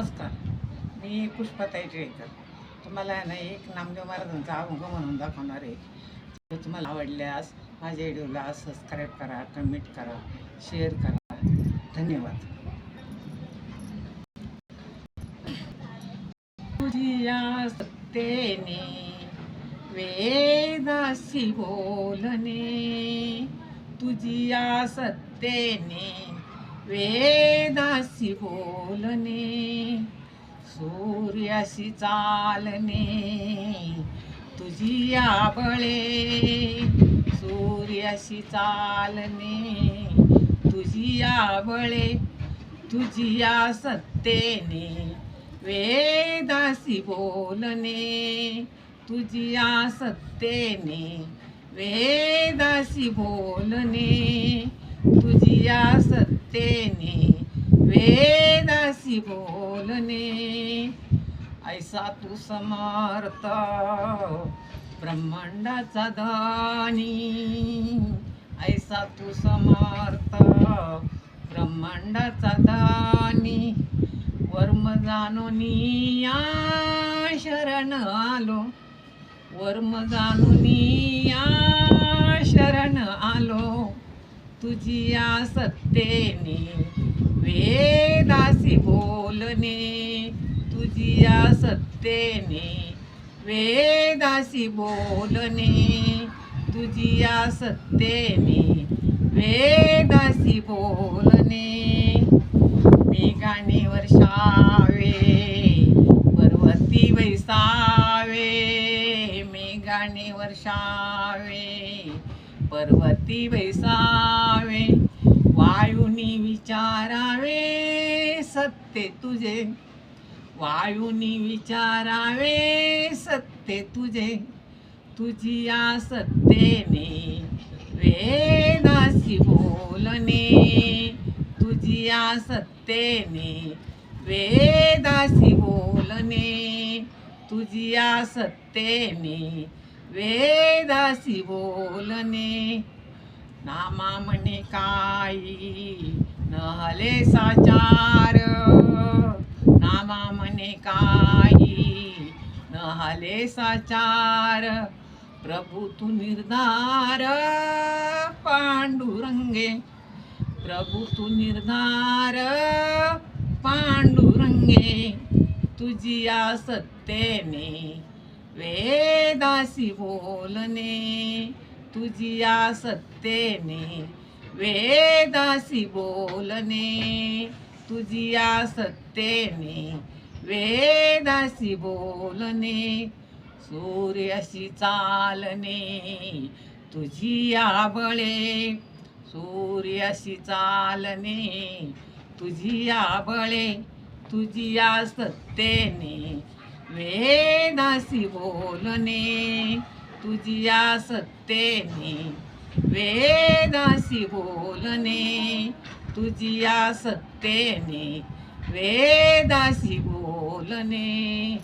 नमस्कार. मी पुष्पाताई टिळेकर तुम्हाला आहे ना एक नामदेव महाराजांचा अभंग म्हणून दाखवणार आहे. तुम्हाला आवडल्यास माझ्या व्हिडिओला सबस्क्राईब करा कमेंट करा शेअर करा. धन्यवाद. तुझिया सत्तेने वेदासी बोलणे. तुझिया सत्तेने वेदासी बोलणे सूर्याशी चालणे तुझी आबळे सूर्याशी चालणे तुझी आबळे तुझिया सत्तेने वेदासी बोलणे तुझिया सत्तेने वेदासी बोलणे तुझिया तेने वेदासी बोलणे ऐसा तू समर्थ ब्रह्मांडाचा दानी ऐसा तू समर्थ ब्रह्मांडाचा दानी. वर्म जाणूनी या शरण आलो वर्म जाणूनी शरण आलो. तुझी सत्तेने वेदासी बोलणे. तुझी सत्तेने वेदासी बोलणे. तुझी सत्तेने वेदासी बोलणे. मेघाने वर्षावे पर्वती वैसावे. मेघाने वर्षावे पर्वती वैसावे वायुनी विचारावे सत्य तुझे. वायुनी विचारावे सत्य तुझे. तुझी या सत्तेने वेदासी बोलणे तुझी या सत्तेने वेदासी बोलणे तुझी या सत्तेने वेदाशी बोलणे नामा म्हणे काही नहले साचार नामा म्हणे काही नहले साचार प्रभू तू निर्धार पांडुरंगे प्रभू तू निर्धार पांडुरंगे तुझी या सत्तेने वेदासी बोलणे तुझी या सत्तेने वेदासी बोलणे तुझी या सत्तेने वेदासी बोलणे सूर्याशी चालणे तुझी बळे. सूर्याशी चालणे तुझी बळे. तुझी या सत्तेने वेदासी बोलणे तुझी या सत्तेने वेदासी बोलणे. तुझी या सत्तेने वेदासी बोलणे.